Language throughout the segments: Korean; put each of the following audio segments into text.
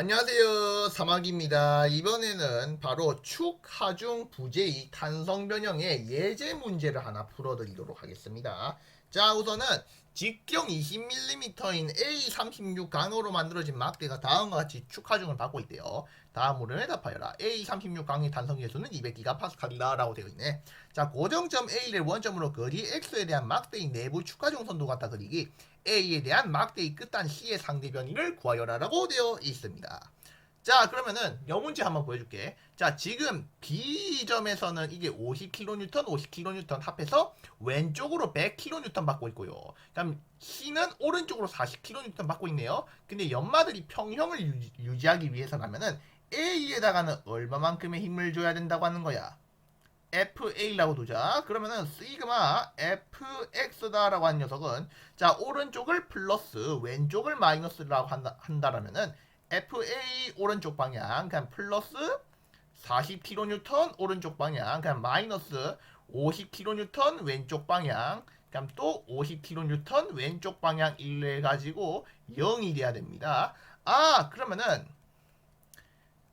안녕하세요. 사막입니다. 이번에는 바로 축 하중 부재의 탄성 변형의 예제 문제를 하나 풀어드리도록 하겠습니다. 자 우선은 직경 20mm인 A36 강으로 만들어진 막대가 다음과 같이 축 하중을 받고 있대요 다음으로 해답하여라 A36 강의 탄성 계수는 200GPa이다 라고 되어 있네 자 고정점 A를 원점으로 거리 X에 대한 막대의 내부 축 하중 선도 갖다 그리기 A에 대한 막대의 끝단 C의 상대 변이를 구하여라 라고 되어 있습니다. 자 그러면은 여 문제 한번 보여줄게. 자 지금 B점에서는 이게 50kN, 50kN 합해서 왼쪽으로 100kN 받고 있고요. 그다음 C는 오른쪽으로 40kN 받고 있네요. 근데 연마들이 평형을 유지, 유지하기 위해서라면은 A에다가는 얼마만큼의 힘을 줘야 된다고 하는 거야. FA라고 두자. 그러면은 시그마 FX다라고 하는 녀석은 자 오른쪽을 플러스 왼쪽을 마이너스라고 한다, 한다라면은 FA 오른쪽 방향 그냥 플러스 40kN 오른쪽 방향 그냥 마이너스 50kN 왼쪽 방향 그럼 또 50kN 왼쪽 방향 일래 가지고 0이 돼야 됩니다. 아 그러면은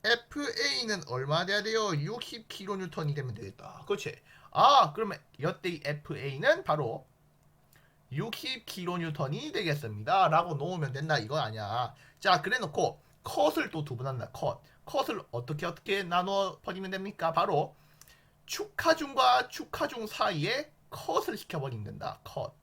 FA는 얼마 돼야 돼요? 60kN이 되면 되겠다. 그렇지. 아, 그러면 여태의 FA는 바로 60kN이 되겠습니다. 라고 놓으면 된다. 이거 아니야. 자, 그래 놓고 컷을 또두번 한다. 컷. 컷을 어떻게 어떻게 나눠 버리면 됩니까? 바로 축하중과 축하중 사이에 컷을 시켜버리면 된다. 컷.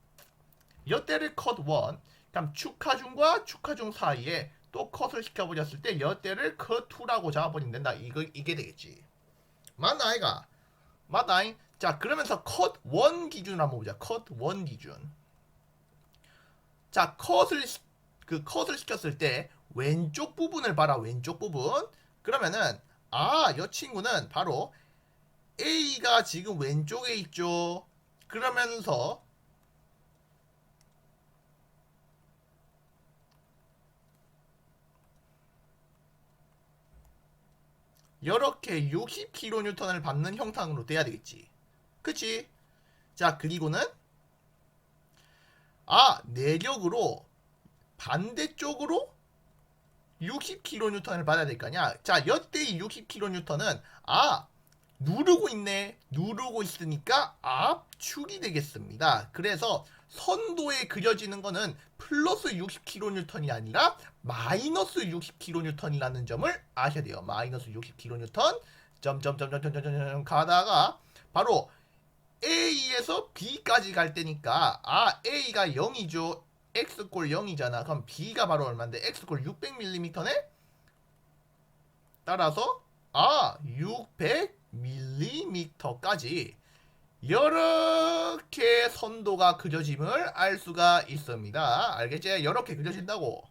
여태를 컷 1. 그럼 축하중과 축하중 사이에 또 컷을 시켜버렸을 때 여대를 컷2라고 잡아버리면 된다. 이거, 이게 되겠지. 맞나, 아이가? 맞다잉? 자, 그러면서 컷1 기준으로 한번 보자. 컷1 기준. 자, 컷을, 시- 그 컷을 시켰을 때 왼쪽 부분을 봐라. 왼쪽 부분. 그러면은, 아, 이 친구는 바로 A가 지금 왼쪽에 있죠. 그러면서 이렇게 60kN을 받는 형상으로 돼야 되겠지. 그치? 자, 그리고는 아, 내력으로 반대쪽으로 60kN을 받아야 될거 아니야. 자, 여태의 60kN은 아, 누르고 있네. 누르고 있으니까 압축이 되겠습니다. 그래서 선도에 그려지는 거는 플러스 60kN이 아니라 마이너스 60kN이라는 점을 아셔야 돼요. 마이너스 60kN 점점점점점점점 가다가 바로 A에서 B까지 갈 때니까 아 A가 0이죠. X꼴 0이잖아. 그럼 B가 바로 얼마인데 X꼴 600mm네? 따라서 아 600mm까지 이렇게 선도가 그려짐을 알 수가 있습니다. 알겠지? 이렇게 그려진다고.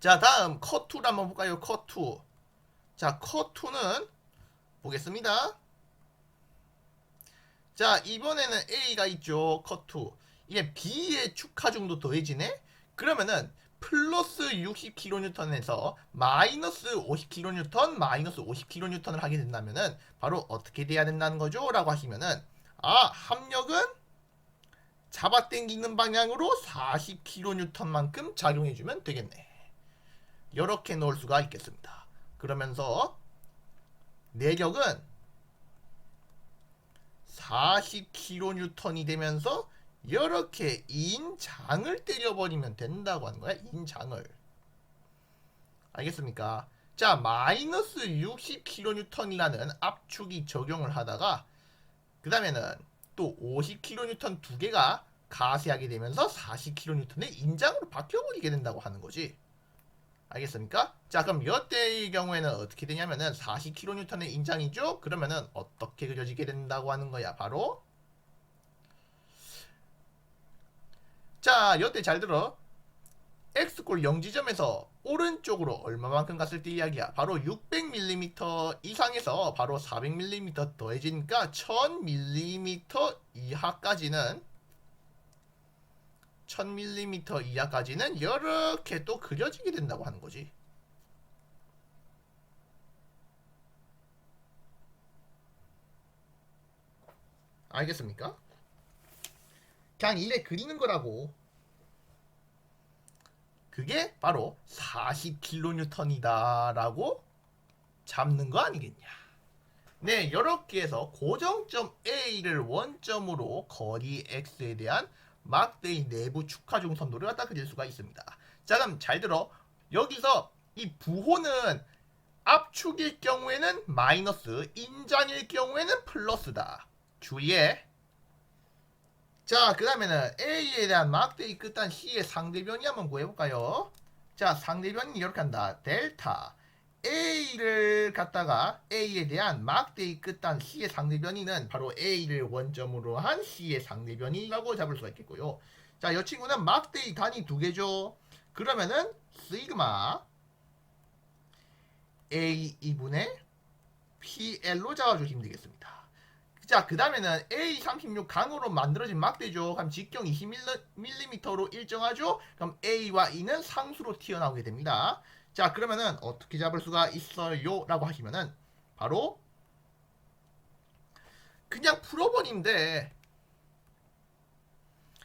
자, 다음 컷2를 한번 볼까요? 컷2. 자, 컷2는 보겠습니다. 자, 이번에는 A가 있죠. 컷2. 이게 B의 축하 중도 더해지네? 그러면은 플러스 60kN에서 마이너스 50kN, 마이너스 50kN을 하게 된다면은 바로 어떻게 돼야 된다는 거죠? 라고 하시면은 아, 합력은 잡아당기는 방향으로 40kN만큼 작용해주면 되겠네. 이렇게 놓을 수가 있겠습니다. 그러면서 내력은 40kN이 되면서 이렇게 인장을 때려버리면 된다고 하는 거야. 인장을. 알겠습니까? 자, 마이너스 60kN이라는 압축이 적용을 하다가 그 다음에는 또 50kN 두 개가 가세하게 되면서 40kN의 인장으로 바뀌어버리게 된다고 하는 거지. 알겠습니까? 자, 그럼 이때의 경우에는 어떻게 되냐면은 40kN의 인장이죠? 그러면은 어떻게 그려지게 된다고 하는 거야? 바로 자, 이때 잘 들어. X골 0지점에서 오른쪽으로 얼마만큼 갔을 때 이야기야? 바로 600mm 이상에서 바로 400mm 더해지니까 1000mm 이하까지는 1000mm 이하까지는 이렇게 또 그려지게 된다고 하는 거지. 알겠습니까? 그냥 이래 그리는 거라고. 그게 바로 40kN이다라고 잡는 거 아니겠냐. 네, 이렇게 해서 고정점 A를 원점으로 거리 X에 대한 막대의 내부 축하 중 선도를 갖다 그릴 수가 있습니다. 자, 그럼 잘 들어. 여기서 이 부호는 압축일 경우에는 마이너스, 인장일 경우에는 플러스다. 주의해. 자, 그 다음에는 A에 대한 막대의 끝단 C의 상대변이 한번 구해볼까요? 자, 상대변이 이렇게 한다. 델타. A를 갖다가 A에 대한 막대의 끝단 C의 상대변이는 바로 A를 원점으로 한 C의 상대변이라고 잡을 수가 있겠고요. 자, 이 친구는 막대의 단위 두 개죠. 그러면은 시그마 A 2분의 PL로 잡아주시면 되겠습니다. 자, 그 다음에는 A36 강으로 만들어진 막대죠. 그럼 직경 20mm로 일정하죠. 그럼 A와 E는 상수로 튀어나오게 됩니다. 자, 그러면은 어떻게 잡을 수가 있어요? 라고 하시면은 바로 그냥 풀어버리면 돼.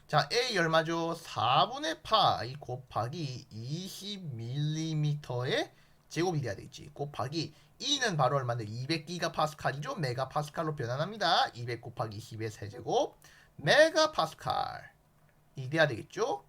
자, A 얼마죠? 4분의 파이 곱하기 20mm의 제곱이 돼야 되겠지. 곱하기 E는 바로 얼마인데 200기가 파스칼이죠. 메가 파스칼로 변환합니다. 200 곱하기 10의 세제곱 메가 파스칼 이 돼야 되겠죠.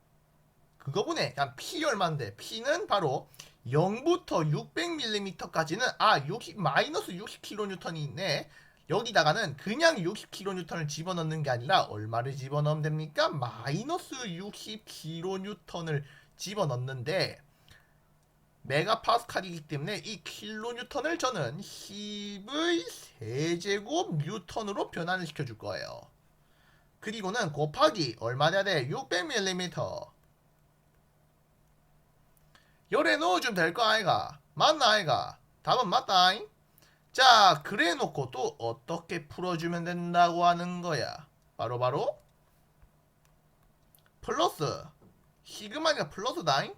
그거분에 그냥 P 얼마인데 P는 바로 0부터 600mm까지는 아 60, 마이너스 60kN이 있네. 여기다가는 그냥 60kN을 집어넣는 게 아니라 얼마를 집어넣으면 됩니까? 마이너스 60kN을 집어넣는데 메가파스칼이기 때문에 이 킬로뉴턴을 저는 10의 세제곱 뉴턴으로 변환을 시켜줄 거예요. 그리고는 곱하기 얼마 돼야 돼? 600mm. 열에 넣어주면 될 거 아이가? 맞나 아이가? 답은 맞다잉? 자, 그래 놓고 또 어떻게 풀어주면 된다고 하는 거야? 바로바로 바로 플러스 시그마니까 플러스다잉?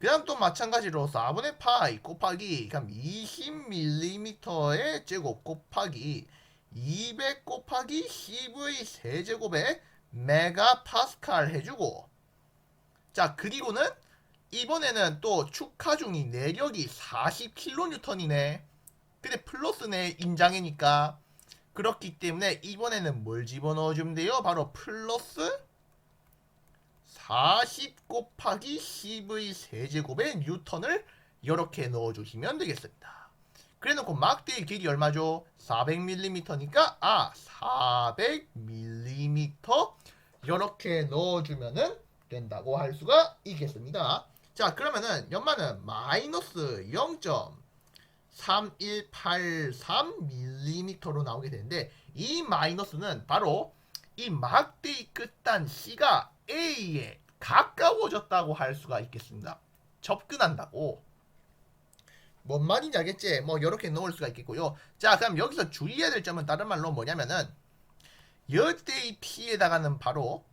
그 다음 또 마찬가지로 4분의 파이 곱하기 그럼 20mm의 제곱 곱하기 200 곱하기 10의 세제곱에 메가파스칼 해주고 자 그리고는 이번에는 또 축하 중이 내력이 40kN이네 근데 플러스네 인장이니까 그렇기 때문에 이번에는 뭘 집어넣어주면 돼요? 바로 플러스 40 곱하기 10의 세제곱의 뉴턴을 이렇게 넣어주시면 되겠습니다. 그래놓고 막대의 길이 얼마죠? 400mm니까 아 400mm 이렇게 넣어주면은 된다고 할 수가 있겠습니다. 자 그러면은 연마는 마이너스 0.3183mm로 나오게 되는데 이 마이너스는 바로 이 막대의 끝단 C가 A에 가까워졌다고 할 수가 있겠습니다. 접근한다고. 뭔 말인지 알겠지? 뭐 이렇게 넣을 수가 있겠고요. 자, 그럼 여기서 주의해야 될 점은 다른 말로 뭐냐면은 여대의 P에다가는 바로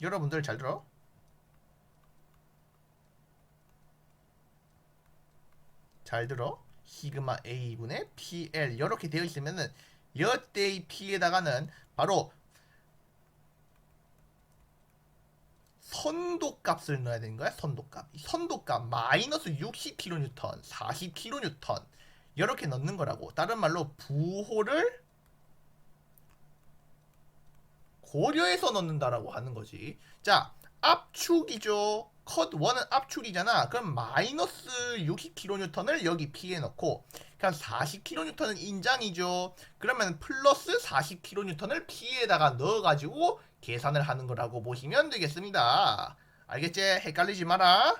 여러분들 잘 들어. 잘 들어. 시그마 A분의 PL 이렇게 되어 있으면은 여대의 P에다가는 바로 선도값을 넣어야 되는 거야. 선도값. 이 선도값 마이너스 60kN, 40kN 이렇게 넣는 거라고. 다른 말로 부호를 고려해서 넣는다라고 하는 거지. 자, 압축이죠. 컷 1은 압축이잖아. 그럼 마이너스 60kN을 여기 P에 넣고 그냥 40kN은 인장이죠. 그러면 플러스 40kN을 P에다가 넣어가지고 계산을 하는 거라고 보시면 되겠습니다. 알겠지? 헷갈리지 마라.